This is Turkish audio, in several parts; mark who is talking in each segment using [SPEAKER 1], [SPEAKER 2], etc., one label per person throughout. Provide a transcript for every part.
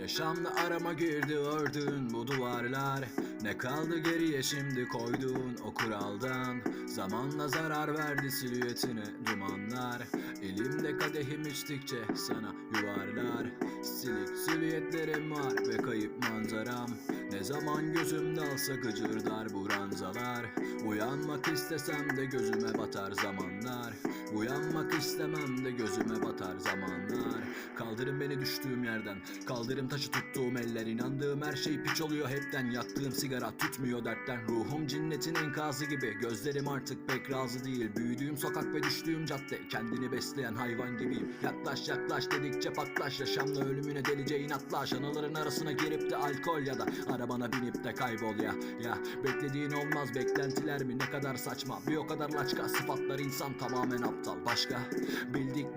[SPEAKER 1] Yaşamda arama girdi ördüğün bu duvarlar. Ne kaldı geriye şimdi koyduğun o kuraldan? Zamanla zarar verdi silüetine dumanlar. Elimde kadehim içtikçe sana yuvarlar. Silik silüetlerim var ve kayıp manzaram. Ne zaman gözüm dalsa gıcırdar bu ranzalar. Uyanmak istesem de gözüme batar zamanlar. Uyanmak istemem de gözüme batar zamanlar düştüğüm yerden. Kaldırım taşı tuttuğum eller inandığım her şey piç oluyor hepten. Yaktığım sigara tutmuyor dertten. Ruhum cinnetin enkazı gibi. Gözlerim artık pek razı değil. Büyüdüğüm sokak ve düştüğüm cadde. Kendini besleyen hayvan gibiyim. Yaklaş yaklaş dedikçe patlaş Yaşamla ölümüne delice inatlaş. Anıların arasına girip de alkol ya da Arabana binip de kaybol ya. Ya beklediğin olmaz. Beklentiler mi? Ne kadar saçma. Bir o kadar laçka. Sıfatlar insan tamamen aptal. Başka? Bildiklerin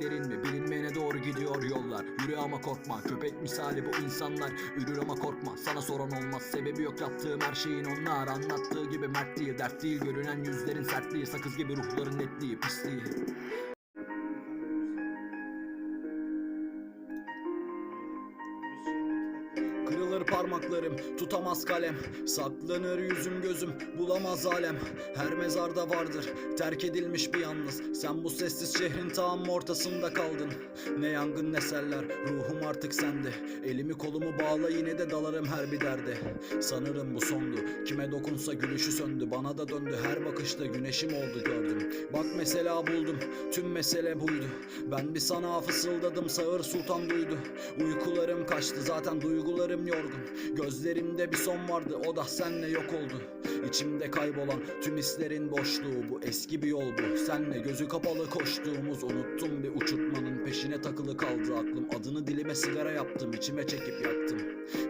[SPEAKER 1] ama korkma. Köpek misali bu insanlar. Ürür ama korkma. Sana soran olmaz. Sebebi yok. Yaptığım her şeyin onlar Anlattığı gibi mert değil dert değil. Görünen yüzlerin sertliği sakız gibi ruhların netliği pisliği parmaklarım, tutamaz kalem. Saklanır yüzüm gözüm, bulamaz alem. Her mezarda vardır, terk edilmiş bir yalnız. Sen bu sessiz şehrin tam ortasında kaldın. Ne yangın ne seller, ruhum artık sende. Elimi kolumu bağla yine de dalarım her bir derde. Sanırım bu sondu, kime dokunsa gülüşü söndü. Bana da döndü her bakışta güneşim oldu gördüm. Bak mesela buldum, tüm mesele buydu. Ben bir sana fısıldadım, sağır sultan duydu Uykularım kaçtı zaten duygularım yorgun Gözlerimde bir son vardı o da senle yok oldu. İçimde kaybolan tüm hislerin boşluğu Bu eski bir yol bu. Senle gözü kapalı koştuğumuz Unuttum bir uçurtmanın peşine takılı kaldı aklım. Adını dilime sigara yaptım içime çekip yaktım.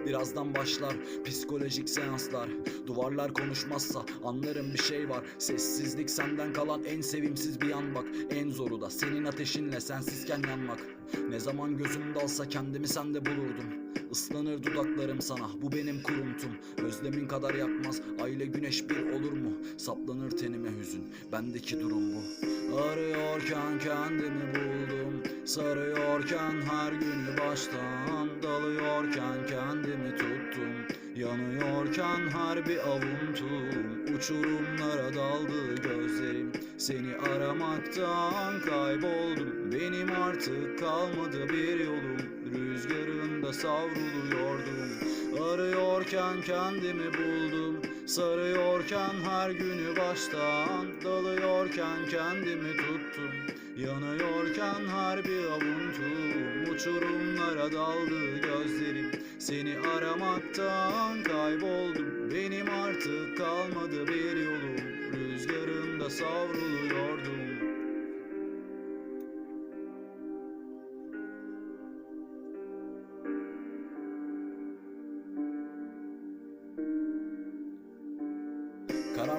[SPEAKER 1] Birazdan başlar psikolojik seanslar. Duvarlar konuşmazsa anlarım bir şey var. Sessizlik senden kalan en sevimsiz bir an bak. En zoru da senin ateşinle sensizken yanmak. Ne zaman gözüm dalsa kendimi sende bulurdum. Islanır dudaklarım sana bu benim kuruntum. Özlemin kadar yakmaz aile güneş bir olur mu? Saplanır tenime hüzün bendeki durum bu. Arıyorken kendimi buldum Sarıyorken her günü baştan Dalıyorken kendimi tuttum. Yanıyorken her bir avuntum. Uçurumlara daldı gözlerim. Seni aramaktan kayboldum. Benim artık kalmadı bir yolum. Rüzgarında savruluyordum. Arıyorken kendimi buldum. Sarıyorken her günü baştan Dalıyorken kendimi tuttum Yanıyorken her bir avuntum Uçurumlara daldı gözlerim. Seni aramaktan kayboldum Benim artık kalmadı bir yolum. Rüzgarında savruluyordum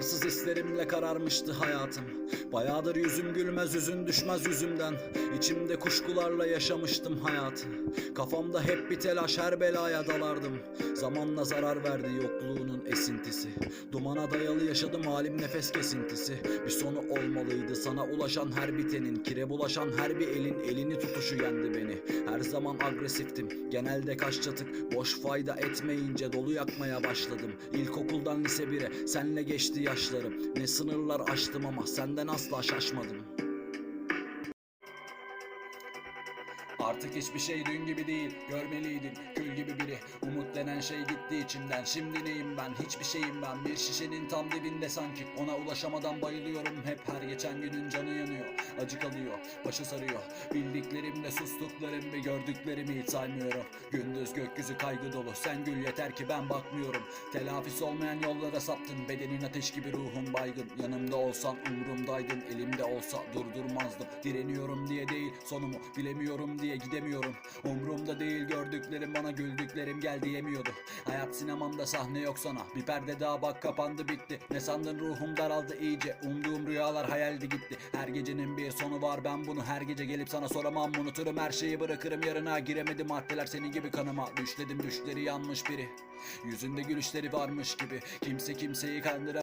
[SPEAKER 1] Kararsız hislerimle kararmıştı hayatım. Bayağıdır yüzüm gülmez yüzün düşmez yüzümden. İçimde kuşkularla yaşamıştım hayatı. Kafamda hep bir telaş her belaya dalardım. Zamanla zarar verdi yokluğunun esintisi. Dumana dayalı yaşadım halim nefes kesintisi. Bir sonu olmalıydı sana ulaşan her bitenin Kire bulaşan her bir elin. Elini tutuşu yendi beni. Her zaman agresiftim. Genelde kaş çatık Boş fayda etmeyince dolu yakmaya başladım. İlkokuldan lise 1'e senle geçti yaşlarım. Ne sınırlar aştım ama senden asla şaşmadım Artık hiçbir şey dün gibi değil Görmeliydin. Kül gibi biri Umut denen şey gitti içimden. Şimdi neyim ben? Hiçbir şeyim ben. Bir şişenin tam dibinde sanki. Ona ulaşamadan bayılıyorum. Hep her geçen günün canı yanıyor. Acı kalıyor başı sarıyor. Bildiklerimle sustuklarım ve gördüklerimi hiç saymıyorum. Gündüz gökyüzü kaygı dolu. Sen gül yeter ki ben bakmıyorum. Telafisi olmayan yollara saptın. Bedenin ateş gibi ruhun baygın. Yanımda olsan umurumdaydın Elimde olsa durdurmazdım. Direniyorum diye değil sonumu bilemiyorum diye gidemiyorum. Umrumda değil gördüklerim bana güldüklerim gel diyemiyordu. Hayat sinemamda sahne yok sana. Bir perde daha bak kapandı bitti. Ne sandın ruhum daraldı iyice. Umduğum rüyalar hayaldi gitti. Her gecenin bir sonu var ben bunu her gece gelip sana soramam. Unuturum her şeyi bırakırım yarına Giremedim. Maddeler senin gibi kanıma. Düşledim düşleri yanmış biri. Yüzünde gülüşleri varmış gibi. Kimse kimseyi kandıra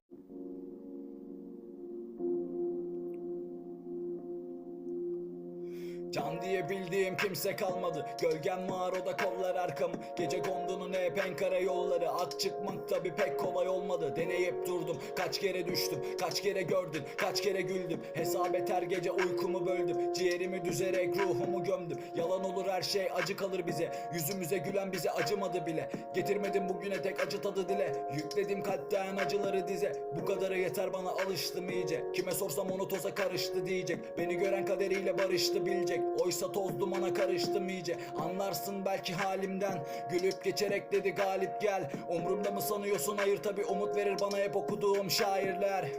[SPEAKER 1] Can diye bildiğim kimse kalmadı. Gölgem var kollar arkamı. Gece kondunun hep enkara yolları. Ak çıkmak tabi pek kolay olmadı. Deneyip durdum. Kaç kere düştüm Kaç kere gördün kaç kere güldüm. Hesap et her gece uykumu böldüm. Ciğerimi düzerek ruhumu gömdüm. Yalan olur her şey acı kalır bize. Yüzümüze gülen bize acımadı bile. Getirmedim bugüne tek acı tadı dile. Yükledim kalpten acıları dize. Bu kadarı yeter bana alıştım iyice. Kime sorsam onu toza karıştı diyecek. Beni gören kaderiyle barıştı bilecek Oysa toz dumana karıştım iyice. Anlarsın belki halimden. Gülüp geçerek dedi galip gel. Umrumda mı sanıyorsun? Hayır tabi umut verir bana hep okuduğum şairler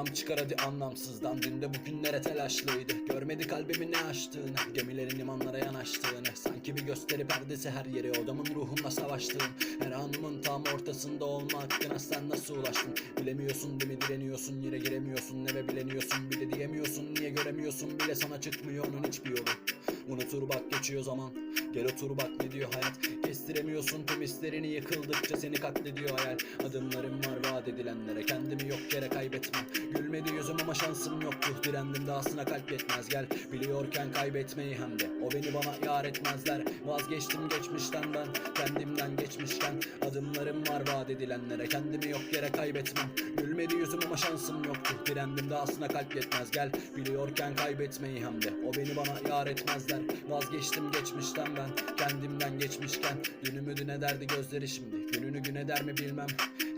[SPEAKER 1] Anlam çıkar hadi anlamsızdan. Dün de bugünlere telaşlıydı. Görmedi kalbimin ne açtığını Gemilerin limanlara yanaştığını. Sanki bir gösteri perdesi her yeri Odamın ruhumla savaştığım. Her anımın tam ortasında olma hakkına sen nasıl ulaştın? Bilemiyorsun değil mi? Direniyorsun Yere giremiyorsun. Ne ve bileniyorsun Bile diyemiyorsun. Niye göremiyorsun? Bile sana çıkmıyor onun hiçbir yolu. Unutur bak geçiyor zaman. Gel otur bak ne diyor hayat Kestiremiyorsun. Tüm hislerini yıkıldıkça seni katlediyor hayal. Adımlarım var vaat edilenlere Kendimi yok yere kaybetmem. Gülmedi yüzüm ama şansım yoktu Direndim dahasına kalp yetmez. Gel Biliyorken kaybetmeyi hem de. O beni bana yar etmezler. Vazgeçtim geçmişten ben Kendimden geçmişken. Adımlarım var vaat edilenlere Kendimi yok yere kaybetmem. Gülmedi yüzüm ama şansım yoktu Direndim dahasına kalp yetmez. Gel Biliyorken kaybetmeyi hem de. O beni bana yar etmezler. Vazgeçtim geçmişten ben Kendimden geçmişken Dünümü dün ederdi gözleri şimdi. Gününü gün eder mi bilmem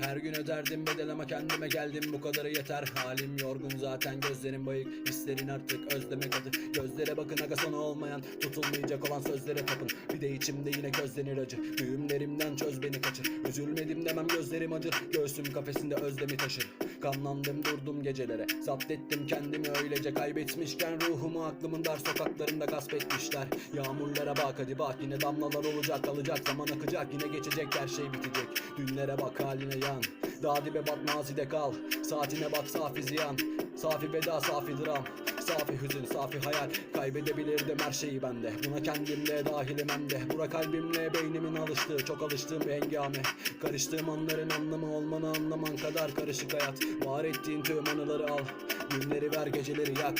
[SPEAKER 1] her gün öderdim bedel ama kendime geldim. Bu kadarı yeter. Halim yorgun zaten gözlerim bayık. Hislerin artık özlemek adı. Gözlere bakın aga sonu olmayan Tutulmayacak olan sözlere tapın. Bir de içimde yine gözlenir acı. Düğümlerimden çöz beni kaçır. Üzülmedim demem gözlerim acır. Göğsüm kafesinde özlemi taşır. Kanlandım durdum gecelere. Zapt ettim kendimi öylece. Kaybetmişken Ruhumu aklımın dar sokaklarında gasp etmişler. Yağmurlara bak hadi bak. Yine damlalar olacak Alacak zaman akacak yine geçecek her şey bitecek. Dünlere bak haline yan Daha dibe bat mazide kal. Saatine bak safi ziyan. Safi veda safi dram. Safi hüzün safi hayal. Kaybedebilirdim her şeyi bende. Buna kendimle dahilim hem de. Bura kalbimle beynimin alıştığı Çok alıştığım bir hengame. Karıştığım anların anlamı olmanı anlaman kadar karışık hayat. Var ettiğin tüm anıları al. Günleri ver geceleri yak